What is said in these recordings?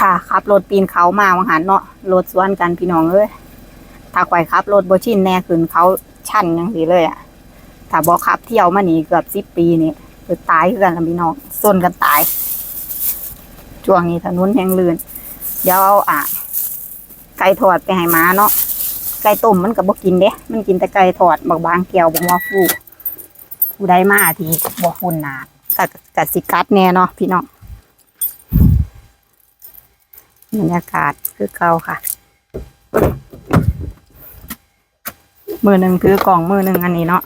ค่ะขับรถปีนเขามาวังหันเนาะรถสวนกันพี่น้องเอ้ยถ้าข่ขับรถบชินแน่ขึ้นเขาชันจังซี่เลยอะถ้าบ่ขับเที่ยวมาหนีเกือบสิบปีนี่คือตายคือกันละพี่น้องส้นกันตายช่วงนี้ถนนแห้งลื่นเดี๋ยวเอาอะไก่ทอดไปให้มาเนาะไก่ต้มมันก็บ่กินเด้มันกินแต่ไก่ทอดบักบางแก้วบักว่าฟูผู้ใดมาทีบ่หุ่นหนาก็ก็สิกัดแน่เนาะพี่น้อง บรรยากาศคือเก่าค่ะ มือหนึ่งถือกล่องมือหนึ่งอันนี้เนาะ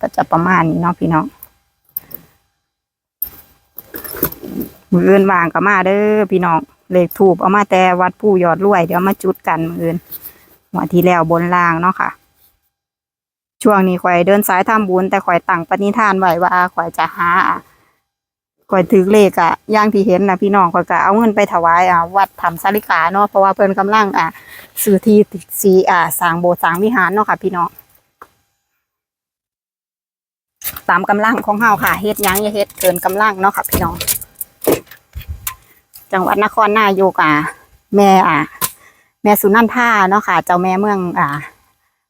ก็จะประมาณนี้เนาะพี่น้องมืออื่นวางก็มาเด้อพี่น้องเลขถูกเอามาแต่วัดผู้ยอดรวย เดี๋ยวมาจุดกันมืออื่นหัวที่แล้วบนล่างเนาะค่ะช่วงนี้ข่อยเดินสายทำบุญแต่ข่อยตั้งปณิธานไว้ว่าข่อยจะหา ข่อยถือเลขอะย่างที่เห็นนะพี่น้องข่อยก็เอาเงินไปถวายอะวัดธรรมสาริกาเนาะเพราะว่าเพิ่นกำลังอะซื้อที่สีอะสร้างโบสถ์สร้างวิหารเนาะค่ะ พี่น้องตามกำลังของเฮาค่ะเฮ็ดยังอย่าเฮ็ดเกินกำลังเนาะค่ะ พี่น้อง จังหวัดนครนายกอะแม่อะแม่สุนันท่าเนาะค่ะ เจ้าแม่เมืองอ่า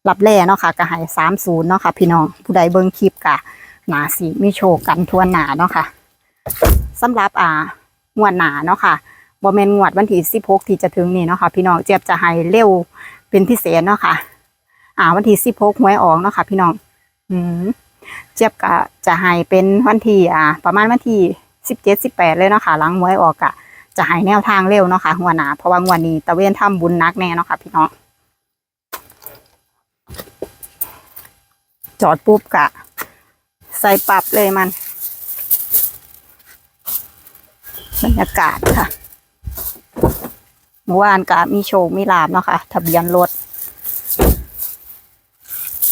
รับแร่เนาะค่ะก็ให้สามศูนย์เนาะค่ะ พี่น้องผู้ใดเบิ่งคลิปกะหนาสีมีโชคกันทั่วหนาเนาะค่ะ สำหรับอ่างวดหนาเนาะค่ะบ่แม่นงวดวันที่สิบหกที่จะถึงนี่เนาะค่ะพี่น้องเจี๊ยบจะให้เร็วเป็นพิเศษเนาะค่ะ อ่า วันที่สิบหกหวยออกเนาะค่ะพี่น้อง อืมเจี๊ยบก็จะให้เป็นวันที่อ่า ประมาณวันที่สิบเจ็ดสิบแปดเลยเนาะค่ะหลังหวยออกกะจะให้แนวทางเร็วเนาะค่ะหัวหนาเพราะว่างวันนี้ตะเวนทำบุญนักแน่เนาะค่ะพี่น้องจอดปุ๊บกะ ใส่ปรับเลยมัน บรรยากาศค่ะเมื่อวานกะมีโชคมีลาบเนาะค่ะทะเบียนรถ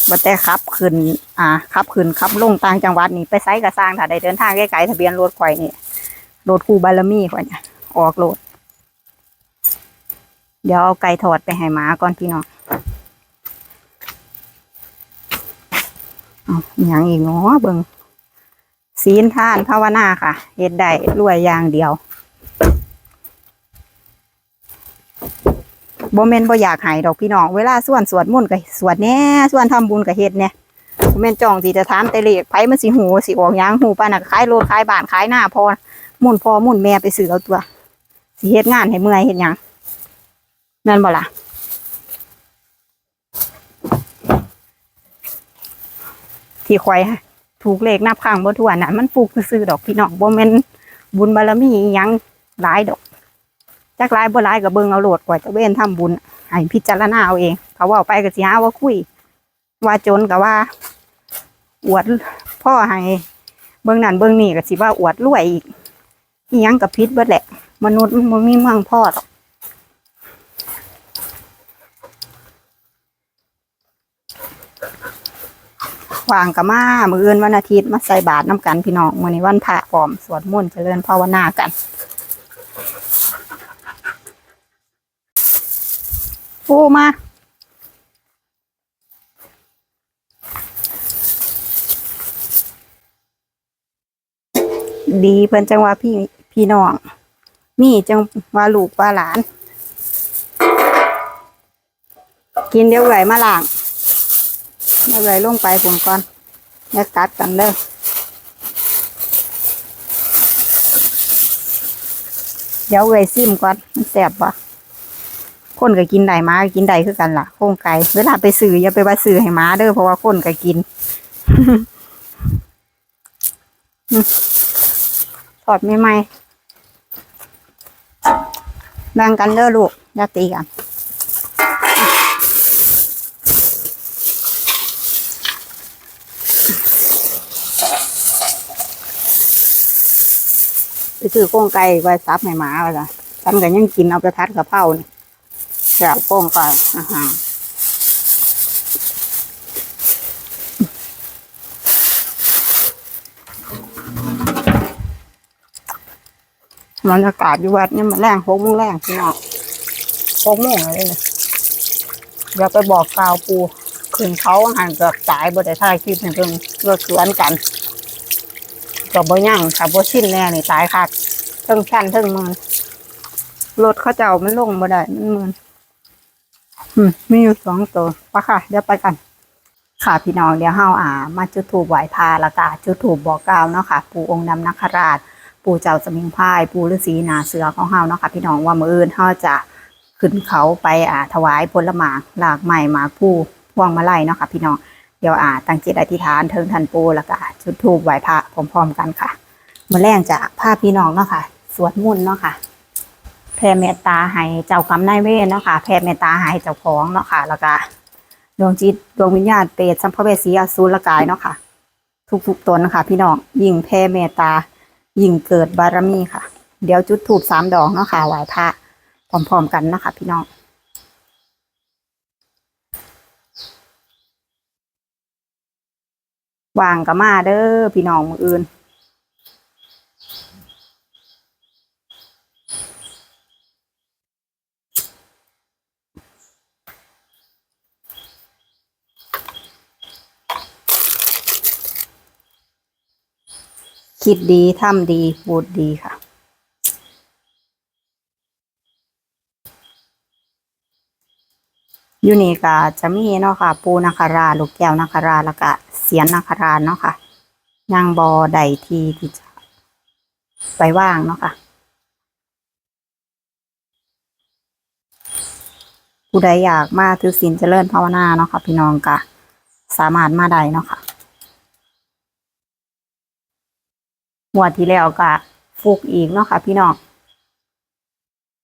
มาแต่ขับขึ้น อ่าขับขึ้นขับลงต่างจังหวัดนี่ไปไซกระสร้างถ้าได้เดินทางไกลๆทะเบียนรถข่อยนี่รถคู่บารมีข่อยเนี่ยออกโหลดเดี๋ยวเอาไก่ทอดไปให้หมาก่อนพี่น้องอาอย่างอีกเนาะเบิง ศีลท่านภาวนาค่ะเฮ็ดได้รวยอย่างเดียวบ่แม่นบ่อยากให้ดอกพี่น้องเวลาส่วนสวดมนต์ก็สวดแหน่ส่วนทำบุญก็เฮ็ดแหน่บ่แม่นจ้องสิจะถามแต่เลขไผมันสิหูสิออกหยังหูปานน่ะขายรถขายบ้านขายหน้าพอมุ่นพอมุ่นแม่ไปซื้อเอาตัวสิเฮ็ดงานให้เมื่อยเฮ็ดหยังนั่นบ่ล่ะที่ควาย ถูกเลขนับข้างบ่ทั่วน่ะมันฟูกซื้อดอกพี่น้องบ่แม่นบุญบารมียังหลายดอกจักหลายบ่หลายก็เบิ่งเอาโหลดกว่าจะเว้นทำบุญให้พิจารณาเอาเอง เขาว้าไปก็สิหาว่าคุย ว่าจนก็ว่า อวดพ่อให้เบิ่งนั่นเบิ่งนี่ก็สิว่าอวดรวยอีกอิหยังกับพิษเบิดแหละ มนุษย์มันมีเมืองพ่อหรอก วางกับมามืออื่นวันอาทิตย์มาใส่บาตรน้ำกันพี่น้องมื้อนี้วันพระพร้อมสวดมนต์เจริญภาวนากันปูมาดีเพิ่นจังว่าพี่พี่น้องมีจังว่าลูกว่าหลาน กินเดี๋ยวไหลมาหล่าง เดี๋ยวไหลลงไปผมก่อนเอย่ากัดกันเด้อเดี๋ยวไหลซิมก่อนมันแสบปะคนก็กินได้มากินได้คือกันล่ะโครงไก่เวลาไปซื้ออย่าไปว่าซื้อให้มาเด้อเพราะว่าคนก็กินทอดไม่ไหมแบ่งกันเด้อลูกอย่าตีกัน ซื้อโค้งไก่ไว้ซับให้หมาไว้ะฉันก็ยังกินเอาไปทัดกะเพรานี่แซ่บโค้งไก่อาหารบรรยากาศอยู่วัดเนี่ยมันแรงหกโมงแรงพี่น้องหกโมงเลยเนี่ยเดี๋ยวไปบอกกาวปูขึ้นเขาหันเกือบตายบ่ได้ถ่ายคลิปให้เพิ่องเลิกสวนกันก็บ่ยั่งถ้าบ่ชินแน่นี่ตายคัก ทิงชันเทิงมือรถเขาเจ้ามันลงบ่ได้มันมือนอืมมีอยู่สองตัวปะค่ะ เดี๋ยวไปกัน ค่ะพี่น้องเดี๋ยวเฮาอ่า มาจุดถูปไหวพาละกาจุดถูปบอกกล่าวเนาะค่ะ ปู่องค์ดำนาคราช ปู่เจ้าสมิงพาย ปู่ฤาษีนาเสือของเฮาเนาะค่ะ พี่น้องว่ามืออื่นเฮาจะขึ้นเขาไปอ่า ถวายผลหมากหลากไม้หมากผู้พวงมาลัยเนาะค่ะ พี่น้องเดี๋ยวอ่าตั้งจิตอธิษฐานเทิงทันปู่ละกาจุดถูปไหวพระพร้อมๆกันค่ะมื้อแรงจะพาพี่น้องเนาะค่ะ สวดมนต์เนาะค่ะแผ่เมตตาให้เจ้ากรรมนายเวรเนาะค่ะแผ่เมตตาให้เจ้าของเนาะค่ะ แล้วก็ดวงจิตดวงวิญญาณเปรตสัมภเวสีอสูรกายเนาะค่ะ ทุกๆตนนะคะพี่น้องยิ่งแผ่เมตตายิ่งเกิดบารมีค่ะ เดี๋ยวจุดถูปสามดอกเนาะค่ะไหว้พระพร้อมๆกันเนาะคะพี่น้องวางกับมาเด้อพี่น้องมืออื่น คิดดีทำดีพูดดีค่ะ อยู่นี่ก็จะมีเนาะค่ะ ปูนาคาราลูกแก้วนาคาราแล้วก็เสียนนาคาราเนาะค่ะย่างบอใดทีที่จะไปว่างเนาะค่ะผู้ใดอยากมาถือศีลเจริญภาวนาเนาะค่ะ พี่น้องก็สามารถมาได้เนาะค่ะ งวดที่แล้วก็ฟุกอีกเนาะค่ะ พี่น้อง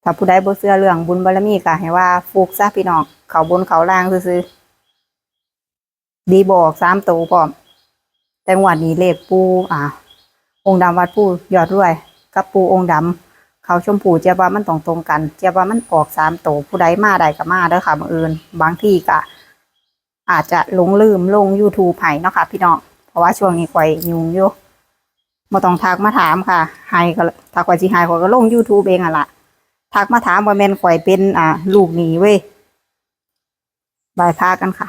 ถ้าผู้ใดบ่เชื่อเรื่องบุญบารมีก็ให้ว่าฟุกซะพี่น้องเขาบนเขาล่างซื่อๆดีบอกสามตัวพร้อม แต่งวดนี้เลขปูอ่า องค์ดำวัดปูยอดรวย กับปูองค์ดำเขาชมพูเจียบว่ามันตรงตรงๆกัน เจียบว่ามันออกสามตัวผู้ใดมาใดก็มาเด้อค่ะบังเอิญบางที่ก็อาจจะหลงลืมลง YouTube ให้เนาะค่ะพี่น้องเพราะว่าช่วงนี้ข่อยยุ่งอยู่ มาต้องทักมาถามค่ะหายก็ถ้าข่อยสิไฮข่อยก็ลง YouTube เองอะล่ะทักมาถามว่าแม่นข่อยเป็นอ่า ลูกหนีเว้ยบายพากันค่ะ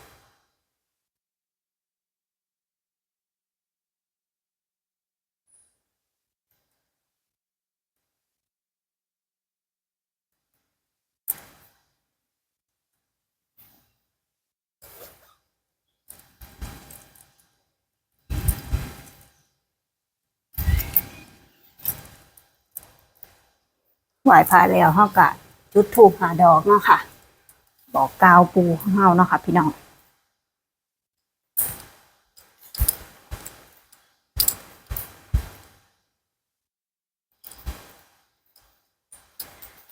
ไหว้พระแล้วเฮาก็จุดธูปหาดอกเนาะค่ะ บอกกาวปู่ของเฮาเนาะค่ะ พี่น้อง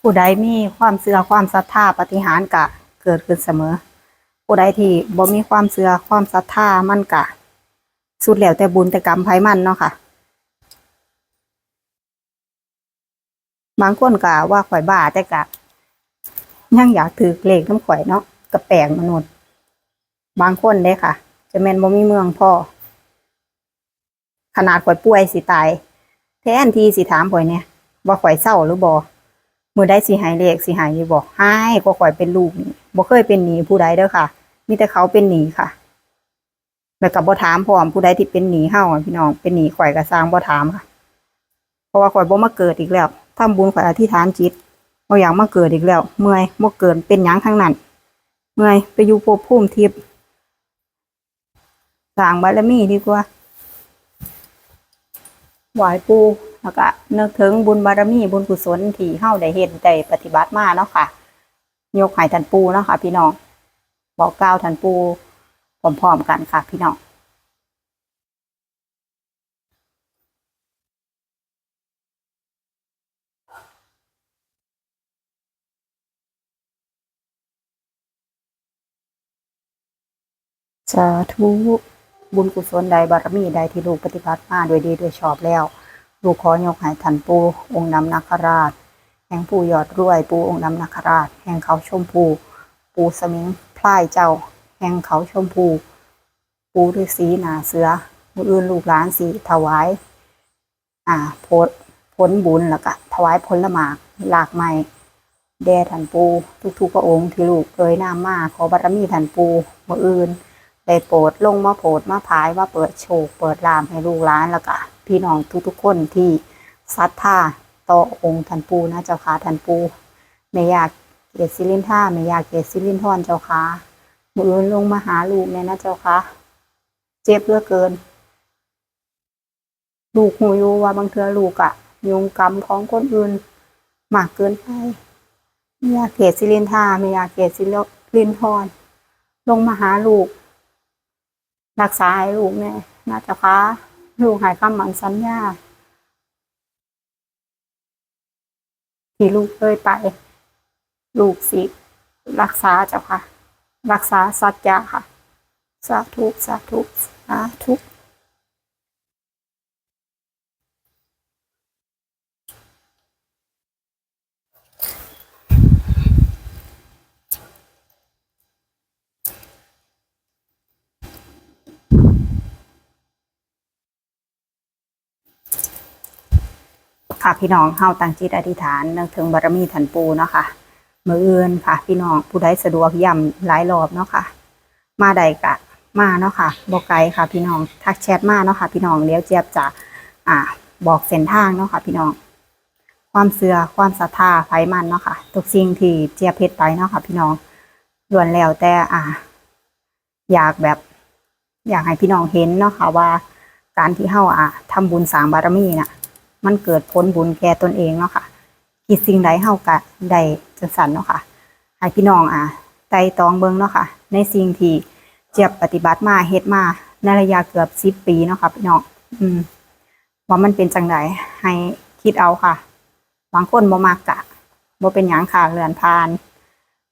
ผู้ใดมีความเชื่อความศรัทธาปฏิหารกะเกิดขึ้นเสมอ ผู้ใดที่บ่มีความเชื่อความศรัทธามันกะ สุดแล้วแต่บุญแต่กรรมไผมันเนาะค่ะ บางคนกะว่าข่อยบ้าแต่กะยังอยากถือเลขน้ำข่อยเนาะกระแปลงมนุษย์ บางคนเด้ค่ะ จะแม่นบ่มีเมืองพ่อ ขนาดข่อยป่วยสิตาย แทนที่สิถามข่อยเนี่ยว่าข่อยเศร้าหรือบ่มือได้สิหายเลขสิหายอยู่บ่ใหายก็ข่อยเป็นลูกนี่บ่เคยเป็นหนีผู้ใดเด้อค่ะ มีแต่เขาเป็นหนีค่ะแล้วก็บบ่ถามพร้อมผู้ใดที่เป็นหนีเฮาอะพี่น้องเป็นหนีข่อยก็สร้างบ่ถามค่ะ เพราะว่าข่อยบ่มาเกิดอีกแล้ว ทำบุญข่อยอธิษฐานจิตบ่อยากมาเกิดอีกแล้ว เมื่อยบ่เกิดเป็นหยังทั้งนั้น เมื่อยไปอยู่ภพภูมิทิพย์สร้างบารมีดีกว่าไหวปูแล้วก็นึกถึงบุญบารมีบุญกุศลที่เฮาได้เฮ็ดได้ปฏิบัติมาเนาะค่ะ ยกให้ท่านปูเนาะค่ะ พี่น้องบอกกล่าวท่านปูพร้อมๆกันค่ะ พี่น้อง สาธุบุญกุศลใดบารมีใดที่ลูกปฏิบัติมาโดยดีโดยชอบแล้ว ลูกขอยกให้ท่านปูองค์นำนาคราช แห่งปู่ยอดรวยปู่องค์ดำนาคราช แห่งเขาชมพู ปู่สมิงพลายเจ้า แห่งเขาชมพู ปู่ฤาษีนาเสือมืออื่นลูกหลานสีถวาย อ่าโพดผลบุญแล้วก็ถวายผลหมากหลากไม้แด่ท่านปู ทุกๆพระองค์ที่ลูกเอ่ยนามมาขอบารมีท่านปูมืออื่น ได้โปรดลงมาโปรดมาพายมาเปิดโชคเปิดลามให้ลูกหลานแล้วก็พี่น้องทุกๆคนที่ศรัทธาต่อองค์ท่านปูนะเจ้าค่ะท่านปูไม่อยากเกศสิลินท่าไม่อยากเกศสิลินทอนเจ้าค่ะมืออื่นลงมาหาลูกเนี่ยนะเจ้าค่ะเจ็บเหลือเกิน ลูกหูอยู่ว่าบางเทือลูกอะยุงกรรมของคนอื่นมากเกินไปไม่อยากเกศสิลินท่าไม่อยากเกศสิลินทอนลงมาหาลูก รักษาให้ลูกเนี่ยนะเจ้าค่ะลูกหายคำหมันสัญญาที่ลูกเคยไป ลูกสิรักษาเจ้าค่ะ รักษาสัจจะค่ะ สาธุสาธุสาธุ ค่ะพี่น้องเฮาตั้งจิตอธิษฐานนึกถึงบารมีท่านปูเนาะค่ะมืออื่นค่ะ พี่น้องผู้ใดสะดวกย่ำหลายรอบเนาะค่ะ มาใดกะมาเนาะค่ะบอกไกลค่ะ พี่น้องทักแชทมาเนาะค่ะ พี่น้องเดี๋ยวเจี๊ยบจะอ่า บอกเส้นทางเนาะค่ะ พี่น้อง ความเสื่อความศรัทธาไฟมันเนาะค่ะทุกสิ่งที่เจี๊ยบเพชรไปเนาะค่ะ พี่น้องล้วนแล้วแต่อ่า อยากแบบ อยากให้พี่น้องเห็นเนาะค่ะว่า การที่เฮาอ่าทำบุญสร้างบารมีน่ะ มันเกิดผลบุญแก่ตนเองเนาะค่ะคิดสิ่งใดเฮากะได้จังสันเนาะค่ะให้พี่น้องอะไต่ตองเบิงเนาะค่ะ ในสิ่งที่เจียบปฏิบัติมาเฮ็ดมาในระยะเกือบสิบปีเนาะค่ะพี่น้องอืมว่ามันเป็นจังไดให้คิดเอาค่ะบางคนบ่มักกะบ่เป็นหยังค่ะเลื่อนผ่าน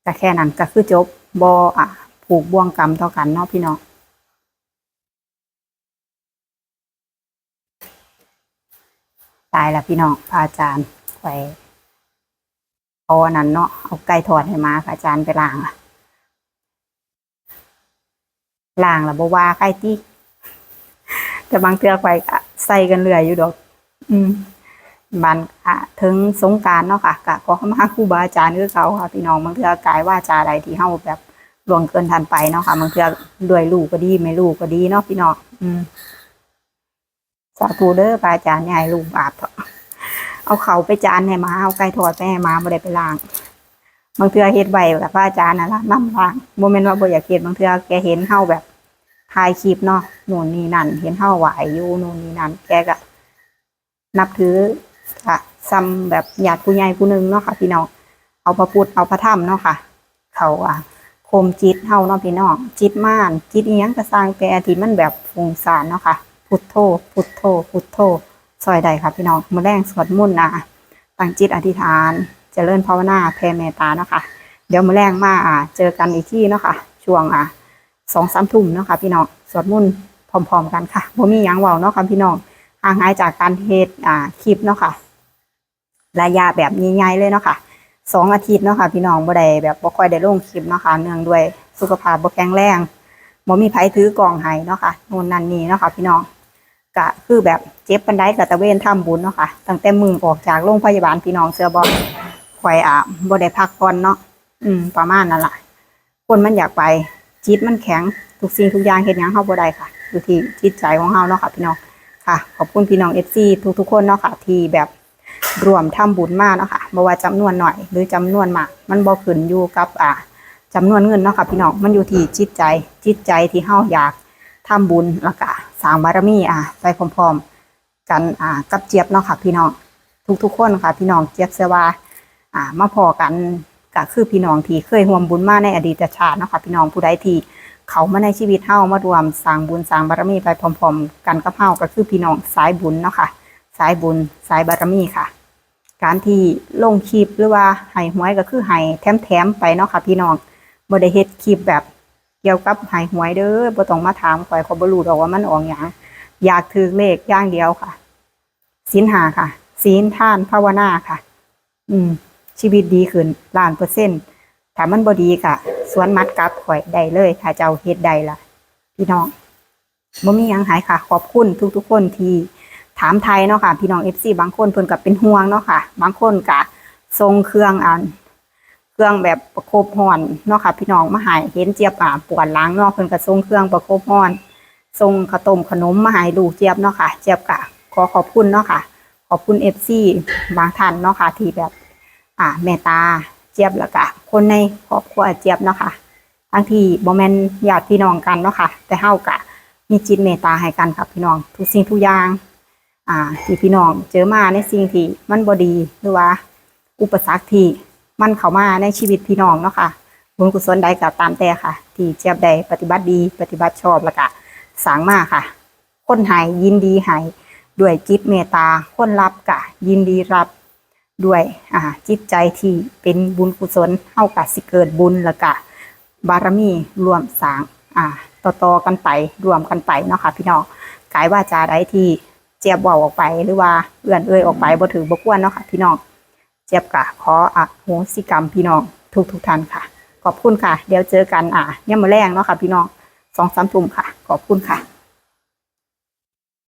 ก็แค่นั้นก็คือจบบ่อะผูกบ่วงกรรมเท่ากันเนาะพี่น้อง ตายแล้วพี่น้องพระอาจารย์ไปเอาอันนั้นเนาะเอาไก่ทอดให้มาค่ะอาจารย์ไปล้างอะล้างแล้วบว่าไก่ที่แต่บางเทื่อไปใส่กันเรื่อยอยู่ดอก อืมบันอะถึงสงการเนาะค่ะกะก็เข้ามาครูบาอาจารย์คือเขาค่ะ พี่น้องบางเทือกายว่าจาใดที่เฮาแบบล่วงเกินทันไปเนาะค่ะบางเทื่อด้วยลูกก็ดีไม่ลูกก็ดีเนาะพี่น้องอืม สาธุเด้อพระอาจารย์ใหญ่ลูกบาปเถอะเอาเขาไปจานให้มาเอาไก่ทอดไปให้มาบ่ได้ไปล้างบางเทือเฮ็ดไว้กับพระอาจารย์น่ะละนำล้างบ่แม่นว่าบ่อยากเฮ็ดบางเทือแกเห็นเฮาแบบถ่ายคลิปเนาะนู่นนี่นั่น เห็นเฮาไหวอยู่นู่นนี่นั่น แกก็นับถือค่ะซ้ำแบบญาติผู้ใหญ่ผู้นึงเนาะค่ะ พี่น้องเอาพระพุทธเอาพระธรรมเนาะค่ะ เขาอะคมจิตเฮาเนาะพี่น้องจิตม่านจิตอีหยังก็สร้างแปรที่มันแบบฟุ้งซ่านเนาะค่ะ พุทโธพุทโธพุทโธซอยใดค่ะพี่น้องมือแรงสวดมนต์นะตั้งจิตอธิษฐานเจริญภาวนาแผ่เมตตาเนาะค่ะเดี๋ยวมือแรงมาอ่าเจอกันอีกที่เนาะค่ะช่วงอ่าสองสามทุ่มเนาะค่ะพี่น้องสวดมนต์พร้อม ๆ กันค่ะบ่มีหยังเว้าเนาะค่ะพี่น้องห่างหายจากการเฮ็ดอ่าคลิปเนาะค่ะระยะแบบใหญ่ๆเลยเนาะค่ะสองอาทิตย์เนาะค่ะพี่น้องบ่ได้แบบบ่ค่อยได้ลงคลิปเนาะค่ะเนื่องด้วยสุขภาพบ่แข็งแรงบ่มีไผถือกล่องให้เนาะค่ะโน่นนั่นนี่เนาะค่ะพี่น้อง ก็คือแบบเจ็บปันไดกับตะเวนทำบุญเนาะค่ะตั้งแต่มือออกจากโรงพยาบาลพี่น้องเสือบอข่อยอะบ่ได้พักผ่อนเนาะอืม ประมาณนั่นแหละคนมันอยากไปจิตมันแข็งทุกสิ่งทุกอย่างเฮ็ดหยังเฮาบ่ได้ค่ะ อยู่ที่จิตใจของเฮาเนาะค่ะ พี่น้องค่ะ ขอบคุณพี่น้อง FC ทุกๆคนเนาะค่ะ ที่แบบรวมทำบุญมากเนาะค่ะบ่ว่าจำนวนหน่อย หรือจำนวนมาก มันบ่ขึ้นอยู่กับอ่าจำนวนเงินเนาะค่ะพี่น้องมันอยู่ที่จิตใจจิตใจที่เฮาอยากทำบุญล้วก็ สร้างบารมีอะไปพร้อมๆกันอ่ากับเจี๊ยบเนาะค่ะ พี่น้องทุกๆคนค่ะ พี่น้องเจี๊ยบเสวาอ่ามาพอกันก็คือพี่น้องที่เคยร่วมบุญมาในอดีตชาติเนาะค่ะพี่น้องผู้ใดที่เขามาในชีวิตเฮามารวมสร้างบุญสร้างบารมีไปพร้อมๆกันกับเฮาก็คือพี่น้องสายบุญเนาะค่ะ สายบุญสายบารมีค่ะ การที่ลงคลิปหรือว่าให้หวยก็คือให้แถมๆไปเนาะค่ะ พี่น้องบ่ได้เฮ็ดคลิปแบบ เกี่ยวกับหายหวยเด้อบ่ต้องมาถามข่อยเขาบ่รู้ดอกว่ามันออกหยังอยากถือเลขอย่างเดียวค่ะศีลหาค่ะ ศีลท่านภาวนาค่ะ อืม ชีวิตดีขึ้นล้านเปอร์เซ็นต์ถ้ามันบ่ดีก็สวนมัดกลับข่อยได้เลย ถ้าเจ้าเฮ็ดได้ล่ะ พี่น้องบ่มีหยังหายค่ะ ขอบคุณทุกๆคนที่ถามไทยเนาะค่ะ พี่น้อง FC บางคนเพิ่นก็เป็นห่วงเนาะค่ะ บางคนก็ทรงเครื่องอ่าน เครื่องแบบประคบฮ้อนเนาะค่ะพี่น้องมาหายเห็นเจี๊ยบอ่าปวดล้างเนาะเพิ่นก็ทรงเครื่องประคบฮ้อนทรงข้าวต้มขนมมาหายลูกเจี๊ยบเนาะค่ะ เจี๊ยบก็ขอขอบคุณเนาะค่ะ ขอบคุณ FC บางท่านเนาะค่ะที่แบบ อ่าเมตตาเจี๊ยบแล้วก็คนในครอบครัวเจี๊ยบเนาะค่ะทั้งที่บ่แมนญาติพี่น้องกันเนาะค่ะ แต่เฮากะ มีจิตเมตตาให้กันครับพี่น้องทุกสิ่งทุกอย่างอ่าที่พี่น้องเจอมาในสิ่งที่มันบ่ดีหรือว่า อุปสรรคที่ มันเข้ามาในชีวิตพี่น้องเนาะค่ะบุญกุศลใดก็ตามแต่ค่ะ ที่เจียบได้ปฏิบัติดีปฏิบัติชอบแล้วก็สางมาค่ะ คนหายยินดีหายด้วยจิตเมตตาคนรับกะยินดีรับด้วยอ่าจิตใจที่เป็นบุญกุศลเฮากะสิเกิดบุญแล้วก็บารมีรวมสางอ่าต่อๆกันไปรวมกันไปเนาะค่ะพี่น้องกายว่าจาใดที่เจียบเว้าออกไปหรือว่าเอื่อนเอ่ยออกไปบ่ถือบ่ควรเนาะค่ะพี่น้อง เจี๊ยบกะขออโหสิกรรมพี่น้องทุกทุกท่านค่ะ ขอบคุณค่ะ เดี๋ยวเจอกันอ่าเนี่ยมาแรงเนาะค่ะ พี่น้องสองสามทุ่มค่ะ ขอบคุณค่ะ